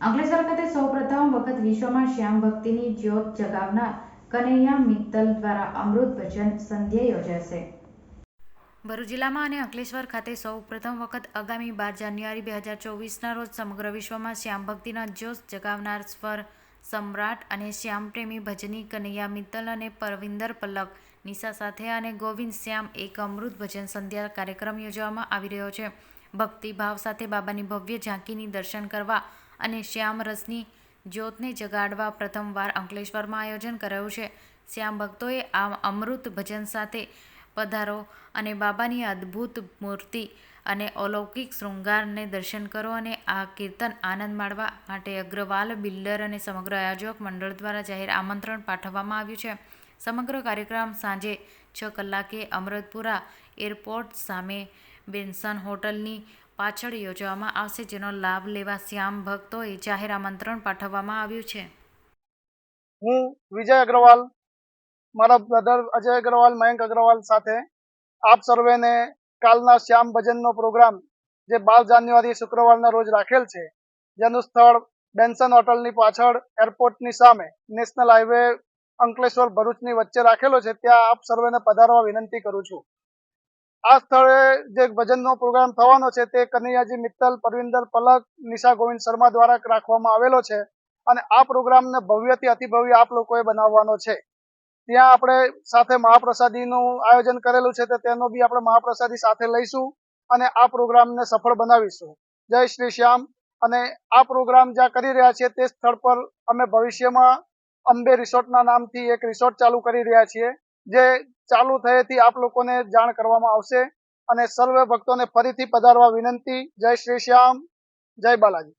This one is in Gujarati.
અંકલેશ્વર ખાતે સૌપ્રથમ વખત વિશ્વમાં શ્યામ ભક્તિની જ્યોત જગાવનાર કનૈયા મિત્તલ દ્વારા અમૃત ભજન સંધ્યા યોજાશે. ભરૂચ જિલ્લામાં અને અંકલેશ્વર ખાતે સૌ પ્રથમ વખત આગામી બાર જાન્યુઆરી બે હજાર ચોવીસના રોજ સમગ્ર વિશ્વમાં શ્યામ ભક્તિના જ્યોત જગાવનાર સ્વર, સમ્રાટ અને શ્યામપ્રેમી ભજની કનૈયા મિત્તલ અને પરવિંદર પલક, નિશા સાથે અને ગોવિંદ શ્યામ એક અમૃત ભજન સંધ્યા કાર્યક્રમ યોજવામાં આવી રહ્યો છે. ભક્તિભાવ સાથે બાબાની ભવ્ય ઝાંકીની દર્શન કરવા અને શ્યામ રસની જ્યોતને જગાડવા પ્રથમવાર અંકલેશ્વરમાં આયોજન કરાયું છે. શ્યામ ભક્તોએ આ અમૃત ભજન સાથે પધારો અને બાબાની અદ્ભુત મૂર્તિ અને અલૌકિક શૃંગારને દર્શન કરો અને આ કીર્તન આનંદ માણવા માટે અગ્રવાલ, બિલ્ડર અને સમગ્ર આયોજક મંડળ દ્વારા જાહેર આમંત્રણ પાઠવવામાં આવ્યું છે. સમગ્ર કાર્યક્રમ સાંજે છ કલાકે અમૃતપુરા એરપોર્ટ સામે બેન્સન હોટલની પાછળ યોજવામાં આવશે, જેનો લાભ લેવા શ્યામ ભક્તોએ જાહેર આમંત્રણ પાઠવવામાં આવ્યું છે. હું વિજય અગ્રવાલ, મારા બ્રધર અજય અગ્રવાલ, મયંક અગ્રવાલ સાથે આપ સર્વેને કાલના શ્યામ ભજનનો પ્રોગ્રામ જે બાર જાન્યુઆરી શુક્રવારના રોજ રાખેલ છે, જેનું સ્થળ બેન્સન હોટલની પાછળ એરપોર્ટની સામે નેશનલ હાઈવે અંકલેશ્વર ભરૂચની વચ્ચે રાખેલો છે, ત્યાં આપ સર્વેને પધારવા વિનંતી કરું છું. આ સ્થળે જે ભજનનો પ્રોગ્રામ થવાનો છે તે કનૈયાજી મિત્તલ, પરવિંદર પલક, નિશા ગોવિંદ શર્મા દ્વારા રાખવામાં આવેલો છે અને આ પ્રોગ્રામને ભવ્યથી અતિભવ્ય આપ લોકોએ બનાવવાનો છે. ત્યાં આપણે સાથે મહાપ્રસાદીનું આયોજન કરેલું છે તો તેનો બી આપણે મહાપ્રસાદી સાથે લઈશું અને આ પ્રોગ્રામને સફળ બનાવીશું. જય શ્રી શ્યામ. અને આ પ્રોગ્રામ જ્યાં કરી રહ્યા છીએ તે સ્થળ પર અમે ભવિષ્યમાં અંબે રિસોર્ટના નામથી એક રિસોર્ટ ચાલુ કરી રહ્યા છીએ, જે ચાલુ થયેથી આપ લોકોને જાણ કરવામાં આવશે. અને સર્વે ભક્તોને ફરીથી પધારવા વિનંતી. જય શ્રી શ્યામ. જય બાલાજી.